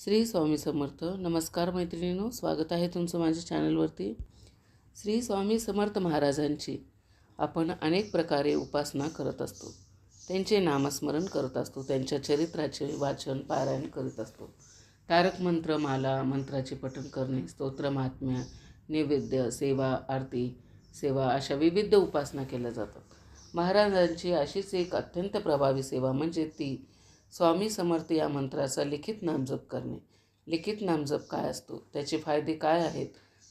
श्री स्वामी समर्थ. नमस्कार मैत्रिणींनो स्वागत आहे तुमचं माझ्या चॅनलवरती. श्री स्वामी समर्थ महाराजांची आपण अनेक प्रकारे उपासना करत असतो. त्यांचे नामस्मरण करत असतो त्यांच्या चरित्राचे वाचन पारायण करीत असतो. तारक मंत्र माला मंत्राचे पठण करणे स्तोत्रमहात्म्या नैवेद्य सेवा आरती सेवा अशा विविध उपासना केल्या जातात. महाराजांची अशीच एक अत्यंत प्रभावी सेवा म्हणजे ती स्वामी समर्थ या मंत्राचा लिखित नामजप करणे. लिखित नामजप काय असतो? त्याचे फायदे काय आहेत?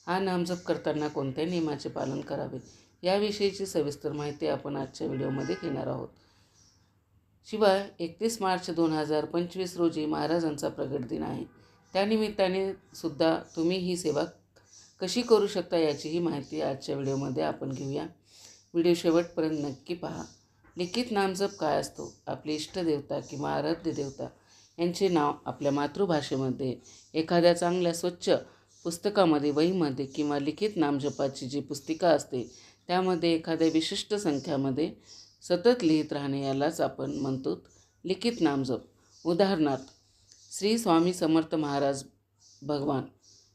हा नामजप करताना कोणत्या नियमाचे पालन करावे? याविषयीची सविस्तर माहिती आपण आजच्या व्हिडिओमध्ये घेणार आहोत. शिवाय एकतीस मार्च दोन हजार पंचवीस रोजी महाराजांचा प्रगट दिन आहे. त्यानिमित्ताने सुद्धा तुम्ही ही सेवा कशी करू शकता याचीही माहिती आजच्या व्हिडिओमध्ये आपण घेऊया. व्हिडिओ शेवटपर्यंत नक्की पहा. लिखित नामजप काय असतो? आपली इष्टदेवता किंवा आराध्य देवता यांचे नाव आपल्या मातृभाषेमध्ये एखाद्या चांगल्या स्वच्छ पुस्तकामध्ये वहीमध्ये किंवा लिखित नामजपाची जी पुस्तिका असते त्यामध्ये एखाद्या विशिष्ट संख्यामध्ये सतत लिहित राहणे यालाच आपण म्हणतो लिखित नामजप. उदाहरणार्थ श्री स्वामी समर्थ महाराज भगवान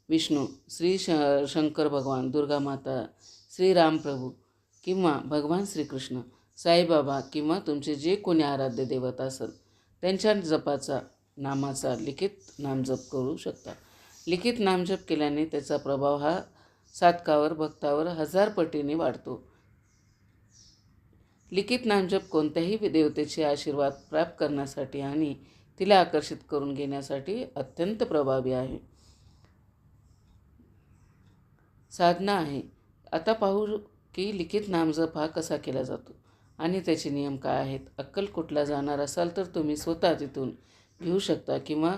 विष्णू श्री श शंकर भगवान दुर्गा माता श्रीरामप्रभू किंवा भगवान श्रीकृष्ण साईबाबा किंवा तुमचे जे कोणी आराध्य देवत असेल त्यांच्या जपाचा नामाचा लिखित नामजप करू शकता. लिखित नामजप केल्याने त्याचा प्रभाव हा साधकावर भक्तावर हजार पटीने वाढतो. लिखित नामजप कोणत्याही देवतेचे आशीर्वाद प्राप्त करण्यासाठी आणि तिला आकर्षित करून घेण्यासाठी अत्यंत प्रभावी आहे. साधना आहे. आता पाहू की लिखित नामजप हा कसा केला जातो. आणि त्याचे नियम काय आहेत? अक्कलकोटला जाणार असाल तर तुम्ही स्वतः तिथून घेऊ शकता किंवा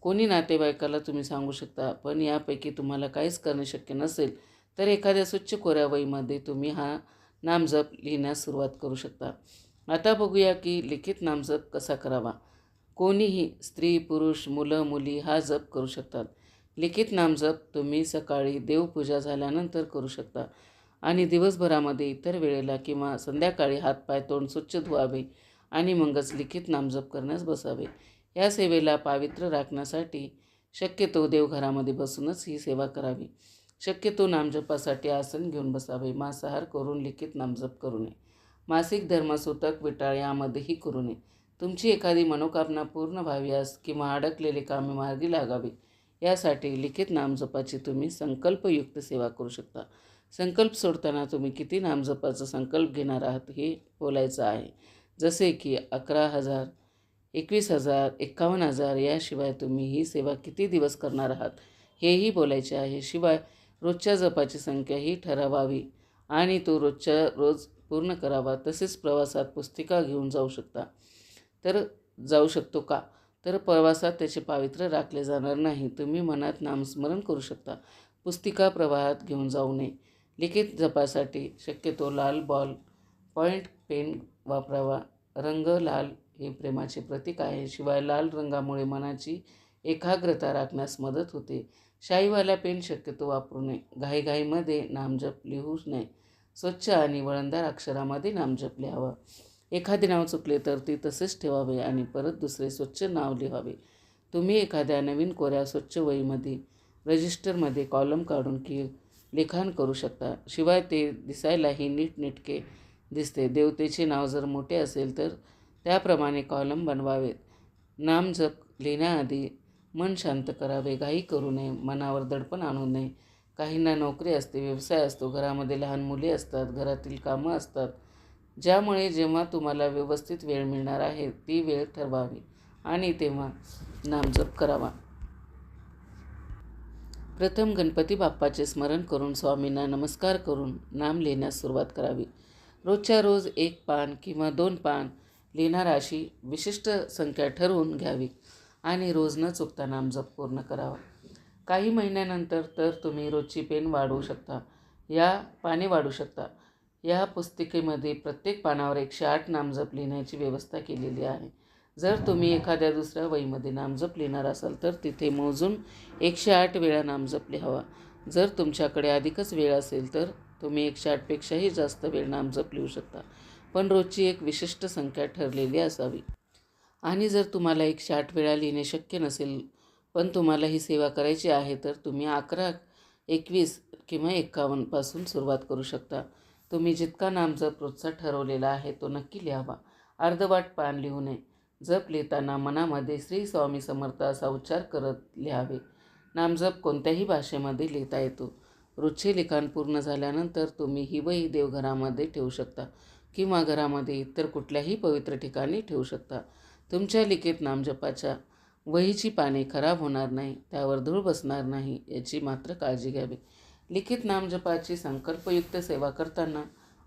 कोणी नातेवाईकाला तुम्ही सांगू शकता पण यापैकी तुम्हाला काहीच करणे शक्य नसेल तर एखाद्या स्वच्छ कोऱ्या वहीमध्ये तुम्ही हा नामजप लिहिण्यास सुरुवात करू शकता. आता बघूया की लिखित नामजप कसा करावा? कोणीही स्त्री पुरुष मुलं मुली हा जप करू शकतात. लिखित नामजप तुम्ही सकाळी देवपूजा झाल्यानंतर करू शकता. आणि दिवसभरामध्ये इतर वेळेला किंवा संध्याकाळी हातपाय तोंड स्वच्छ धुवावे आणि मगच लिखित नामजप करण्यास बसावे. या सेवेला पावित्र्य राखण्यासाठी शक्यतो देवघरामध्ये बसूनच ही सेवा करावी. शक्यतो नामजपासाठी आसन घेऊन बसावे. मांसाहार करून लिखित नामजप करू नये. मासिक धर्मसूतक विटाळ यामध्येही करू नये. तुमची एखादी मनोकामना पूर्ण व्हावी अस किंवा अडकलेले कामे मार्गी लागावी यासाठी लिखित नामजपाची तुम्ही संकल्पयुक्त सेवा करू शकता. संकल्प सोडताना तुम्ही किती नामजपाचा संकल्प घेणार आहात हे बोलायचं आहे. जसे की अकरा हजार एकवीस हजार एकावन्न हजार याशिवाय तुम्ही ही सेवा किती दिवस करणार आहात हेही बोलायचे आहे. शिवाय रोजच्या जपाची संख्या ही ठरवावी आणि तो रोजच्या रोज पूर्ण करावा तसेच प्रवासात पुस्तिका घेऊन जाऊ शकता. तर जाऊ शकतो का? तर प्रवासात त्याचे पावित्र्य राखले जाणार नाही. तुम्ही मनात नामस्मरण करू शकता. पुस्तिका प्रवाहात घेऊन जाऊ नये. लिखित जपासाठी शक्यतो लाल बॉल पॉईंट पेन वापरावा. रंग लाल हे प्रेमाचे प्रतीक आहे. शिवाय लाल रंगामुळे मनाची एकाग्रता राखण्यास मदत होते. शाईवाला पेन शक्यतो वापरू नये. घाईघाईमध्ये नामजप लिहू नये. स्वच्छ आणि वळणदार अक्षरामध्ये नामजप लिहावा. एखादे नाव चुकले तर ती तसेच ठेवावे आणि परत दुसरे स्वच्छ नाव लिहावे. तुम्ही एखाद्या नवीन कोऱ्या स्वच्छ वहीमध्ये रजिस्टरमध्ये कॉलम काढून की लिखाण करू शकता. शिवाय ते दिसायलाही नीटनेटके दिसते. देवतेचे नाव जर मोठे असेल तर त्याप्रमाणे कॉलम बनवावेत. नाम जप लिहिण्याआधी मन शांत करावे. घाई करू नये. मनावर दडपण आणू नये. काहींना नोकरी असते व्यवसाय असतो घरामध्ये लहान मुले असतात घरातील कामं असतात. ज्यामुळे जेव्हा तुम्हाला व्यवस्थित वेळ मिळणार आहे ती वेळ ठरवावी आणि तेव्हा नामजप करावा. प्रथम गणपती बाप्पाचे स्मरण करून स्वामींना नमस्कार करून नाम लिहिण्यास सुरुवात करावी. रोजच्या रोज एक पान किंवा दोन पान लिहिणार अशी विशिष्ट संख्या ठरवून घ्यावी आणि रोज न चुकता नामजप पूर्ण करावा. काही महिन्यानंतर तर तुम्ही रोजची पेन वाढवू शकता. या पाने वाढू शकता. या पुस्तिकेमध्ये प्रत्येक पानावर एकशे आठ नामजप लिहिण्याची व्यवस्था केलेली आहे. जर तुम्ही एखाद्या दुसऱ्या वहीमध्ये नामजप लिहिणार असाल तर तिथे मोजून एकशे आठ वेळा नामजप लिहावा जर तुमच्याकडे अधिकच वेळ असेल तर तुम्ही एकशे आठपेक्षाही जास्त वेळ नामजप लिहू शकता. पण रोजची एक विशिष्ट संख्या ठरलेली असावी. आणि जर तुम्हाला एकशे आठ वेळा लिहिणे शक्य नसेल पण तुम्हाला ही सेवा करायची आहे तर तुम्ही अकरा एकवीस किंवा एकावन्नपासून सुरुवात करू शकता. तुम्ही जितका नामजप रोजचा ठरवलेला आहे तो नक्की लिहावा. अर्धवाट पान लिहू नये. जप लिहिताना मनामध्ये श्री स्वामी समर्थ असा उच्चार करत लिहावे. नामजप कोणत्याही भाषेमध्ये लिहिता येतो. रोजचे लिखाण पूर्ण झाल्यानंतर तुम्ही ही वही देवघरामध्ये ठेवू शकता किंवा घरामध्ये इतर कुठल्याही पवित्र ठिकाणी ठेवू शकता. तुमच्या लिखित नामजपाच्या वहीची पाने खराब होणार नाही त्यावर धूळ बसणार नाही याची मात्र काळजी घ्यावी. लिखित नामजपाची संकल्पयुक्त सेवा करताना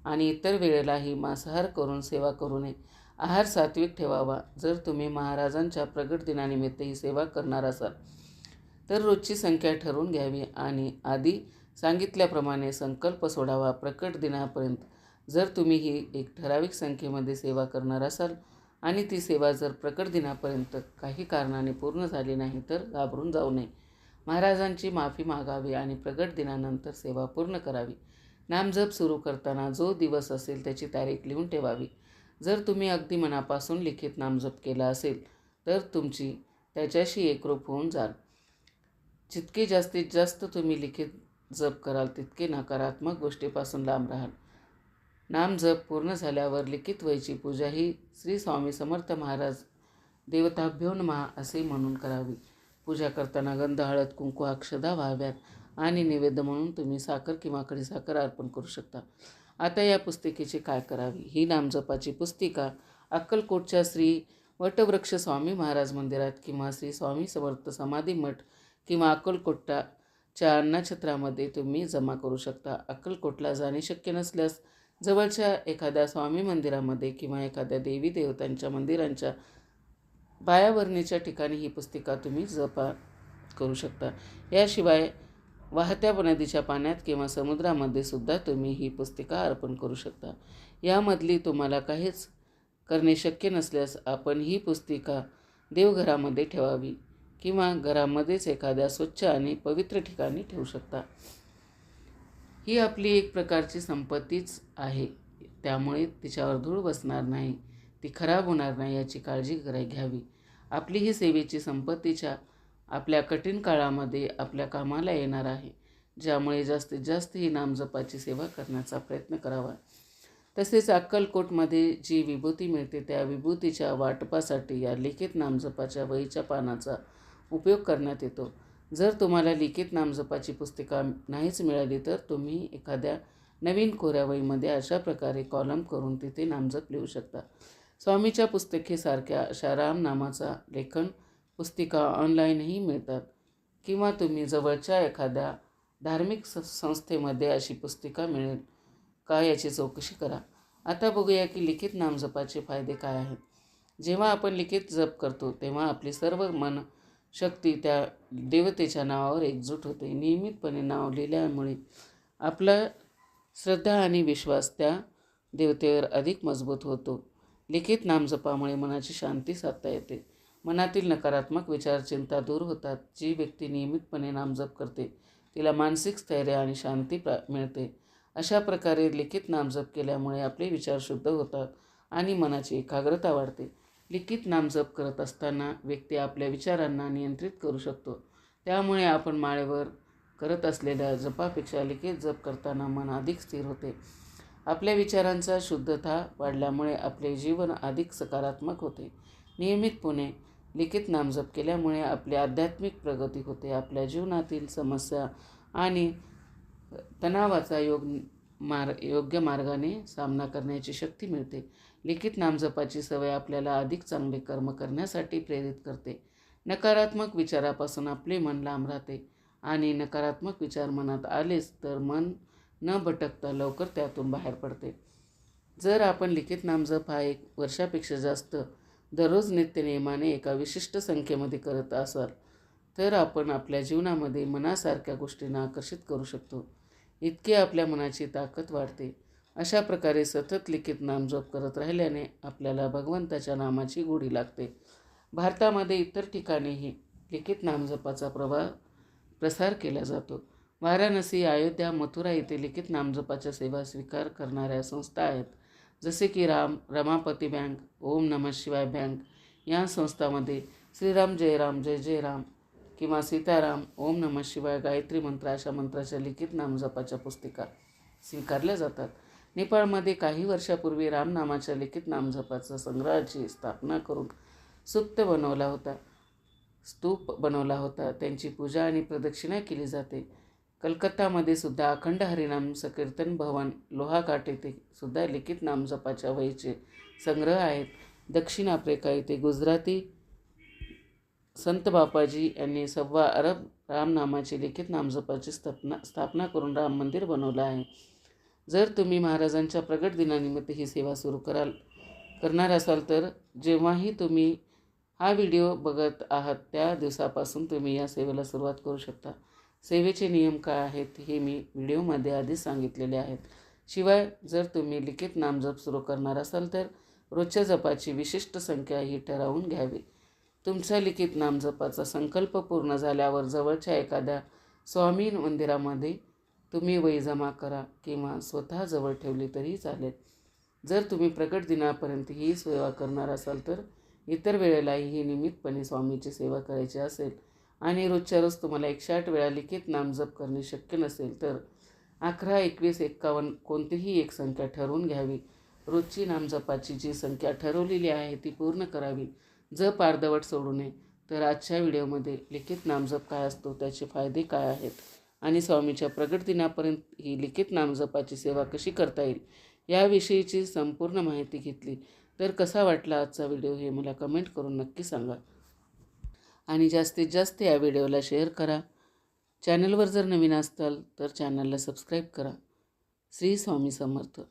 आणि इतर वेळेलाही मांसाहार करून सेवा करू नये. आहार सात्विक ठेवावा. जर तुम्ही महाराजांच्या प्रगट दिनानिमित्त ही सेवा करणार असाल तर रोजची संख्या ठरवून घ्यावी आणि आधी सांगितल्याप्रमाणे संकल्प सोडावा प्रकट दिनापर्यंत. जर तुम्ही ही एक ठराविक संख्येमध्ये सेवा करणार असाल आणि ती सेवा जर प्रकट दिनापर्यंत काही कारणाने पूर्ण झाली नाही तर घाबरून जाऊ नये. महाराजांची माफी मागावी आणि प्रगट दिनानंतर सेवा पूर्ण करावी. नामजप सुरू करताना जो दिवस असेल त्याची तारीख लिहून ठेवावी. जर तुम्ही अगदी मनापासून लिखित नामजप केला असेल तर तुमची त्याच्याशी एकरूप होऊन जाल. जितके जास्तीत जास्त तुम्ही लिखित जप कराल तितके नकारात्मक गोष्टीपासून लांब राहाल. नाम जप पूर्ण झाल्यावर लिखित वयची पूजा ही श्री स्वामी समर्थ महाराज देवताभ्यो महा असे म्हणून करावी. पूजा करताना गंध हळद कुंकू अक्षदा व्हाव्यात आणि निवेद्य म्हणून तुम्ही साखर किंवा खडीसाखर अर्पण करू शकता. आता या पुस्तिकेची काय करावी? ही नामजपाची पुस्तिका अक्कलकोटच्या श्री वटवृक्ष स्वामी महाराज मंदिरात किंवा श्री स्वामी समर्थ समाधी मठ किंवा अक्कलकोटाच्या अन्नछत्रामध्ये तुम्ही जमा करू शकता. अक्कलकोटला जाणे शक्य नसल्यास जवळच्या एखाद्या स्वामी मंदिरामध्ये किंवा एखाद्या देवी देवतांच्या मंदिरांच्या पायाभरणीच्या ठिकाणी ही पुस्तिका तुम्ही जपा करू शकता. याशिवाय वाहत्या नदीच्या पाण्यात किंवा समुद्रामध्ये सुद्धा तुम्ही ही पुस्तिका अर्पण करू शकता. यामधली तुम्हाला काहीच करणे शक्य नसल्यास आपण ही पुस्तिका देवघरामध्ये ठेवावी किंवा घरामध्येच एखाद्या स्वच्छ आणि पवित्र ठिकाणी ठेवू शकता. ही आपली एक प्रकारची संपत्तीच आहे. त्यामुळे तिच्यावर धूळ बसणार नाही ती खराब होणार नाही याची काळजी करा घ्यावी. आपली ही सेवेची संपत्तीच्या आपल्या कठीण काळामध्ये आपल्या कामाला येणार आहे. ज्यामुळे जास्तीत जास्त ही नामजपाची सेवा करण्याचा प्रयत्न करावा. तसेच अक्कलकोटमध्ये जी विभूती मिळते त्या विभूतीच्या वाटपासाठी या लिखित नामजपाच्या वहीच्या पानाचा उपयोग करण्यात येतो. जर तुम्हाला लिखित नामजपाची पुस्तिका नाहीच मिळाली तर तुम्ही एखाद्या नवीन कोऱ्या वहीमध्ये अशा प्रकारे कॉलम करून तिथे नामजप लिहू शकता. स्वामीच्या पुस्तकेसारख्या अशा रामनामाचा लेखन पुस्तिका ऑनलाईनही मिळतात. किंवा तुम्ही जवळच्या एखाद्या धार्मिक स संस्थेमध्ये अशी पुस्तिका मिळेल. का याची चौकशी करा. आता बघूया की लिखित नामजपाचे फायदे काय आहेत. जेव्हा आपण लिखित जप करतो तेव्हा आपली सर्व मन शक्ती त्या देवतेच्या नावावर एकजूट होते. नियमितपणे नाव लिहिल्यामुळे आपला श्रद्धा आणि विश्वास त्या देवतेवर अधिक मजबूत होतो. लिखित नामजपामुळे मनाची शांती साधता येते. मनातील नकारात्मक विचार चिंता दूर होतात. जी व्यक्ती नियमितपणे नामजप करते तिला मानसिक स्थैर्य आणि शांती प्रा मिळते. अशा प्रकारे लिखित नामजप केल्यामुळे आपले विचार शुद्ध होतात आणि मनाची एकाग्रता वाढते. लिखित नामजप करत असताना व्यक्ती आपल्या विचारांना नियंत्रित करू शकतो. त्यामुळे आपण माळेवर करत असलेल्या जपापेक्षा लिखित जप करताना मन अधिक स्थिर होते. आपल्या विचारांचा शुद्धता वाढल्यामुळे आपले जीवन अधिक सकारात्मक होते. नियमितपणे लिखित नामजप केल्यामुळे आपली आध्यात्मिक प्रगती होते. आपल्या जीवनातील समस्या आणि तणावाचा योग मार योग्य मार्गाने सामना करण्याची शक्ती मिळते. लिखित नामजपाची सवय आपल्याला अधिक चांगले कर्म करण्यासाठी प्रेरित करते. नकारात्मक विचारापासून आपले मन लांब राहते आणि नकारात्मक विचार मनात आलेच तर मन न भटकता लवकर त्यातून बाहेर पडते. जर आपण लिखित नामजप हा एक वर्षापेक्षा जास्त दररोज नित्यनियमाने एका विशिष्ट संख्येमध्ये करत असाल तर आपण आपल्या जीवनामध्ये मनासारख्या गोष्टींना आकर्षित करू शकतो. इतके आपल्या मनाची ताकद वाढते. अशा प्रकारे सतत लिखित नामजप करत राहिल्याने आपल्याला भगवंताच्या नामाची गोडी लागते. भारतामध्ये इतर ठिकाणीही लिखित नामजपाचा प्रभाव प्रसार केला जातो. वाराणसी अयोध्या मथुरा येथे लिखित नामजपाच्या सेवा स्वीकार करणाऱ्या संस्था आहेत. जसे की राम रमापती बँक ओम नमः शिवाय बँक या संस्थामध्ये श्रीराम जय राम जय जय राम किंवा सीताराम ओम नमः शिवाय गायत्री मंत्र अशा मंत्राच्या लिखित नामजपाच्या पुस्तिका स्वीकारल्या जातात. नेपाळमध्ये काही वर्षापूर्वी रामनामाच्या लिखित नामजपाचा संग्रहाची स्थापना करून सुप्त बनवला होता स्तूप बनवला होता. त्यांची पूजा आणि प्रदक्षिणा केली जाते. कलकत्तामध्ये सुद्धा अखंड हरिनाम संकीर्तन भवन लोहाघाट येथे सुद्धा लिखित नामजपाच्या वहीचे संग्रह आहेत. दक्षिण आफ्रिका येथे गुजराती संत बापाजी यांनी सव्वा अरब रामनामाची लिखित नामजपाची स्थापना स्थापना करून राम मंदिर बनवलं आहे. जर तुम्ही महाराजांच्या प्रगट दिनानिमित्त ही सेवा सुरू कराल करणार असाल तर जेव्हाही तुम्ही हा व्हिडिओ बघत आहात त्या दिवसापासून तुम्ही या सेवेला सुरुवात करू शकता. सेवेचे नियम काय आहेत हे मी व्हिडिओमध्ये आधीच सांगितलेले आहेत. शिवाय जर तुम्ही लिखित नामजप सुरू करणार असाल तर रोजच्या जपाची विशिष्ट संख्या ही ठरवून घ्यावी. तुमचा लिखित नामजपाचा संकल्प पूर्ण झाल्यावर जवळच्या एखाद्या स्वामी मंदिरामध्ये तुम्ही वही जमा करा किंवा स्वतः जवळ ठेवली तरीही चालेल. जर तुम्ही प्रकट दिनापर्यंत ही सेवा करणार असाल तर इतर वेळेलाही ही नियमितपणे स्वामीची सेवा करायची असेल. आणि रोजच्या रोज तुम्हाला एकशे आठ वेळा लिखित नामजप करणे शक्य नसेल तर अकरा एकवीस एक्कावन्न कोणतीही एक संख्या ठरवून घ्यावी. रोजची नामजपाची जी संख्या ठरवलेली आहे ती पूर्ण करावी. जप अर्धवट सोडू नये. तर आजच्या व्हिडिओमध्ये लिखित नामजप काय असतो त्याचे फायदे काय आहेत? आणि स्वामीच्या प्रगट दिनापर्यंत ही लिखित नामजपाची सेवा कशी करता येईल? याविषयीची संपूर्ण माहिती घेतली. तर कसा वाटला आजचा व्हिडिओ हे मला कमेंट करून नक्की सांगा. आणि जास्तीत जास्त या व्हिडिओला शेअर करा. चॅनलवर जर नवीन असताल तर चॅनलला सबस्क्राईब करा. श्री स्वामी समर्थ.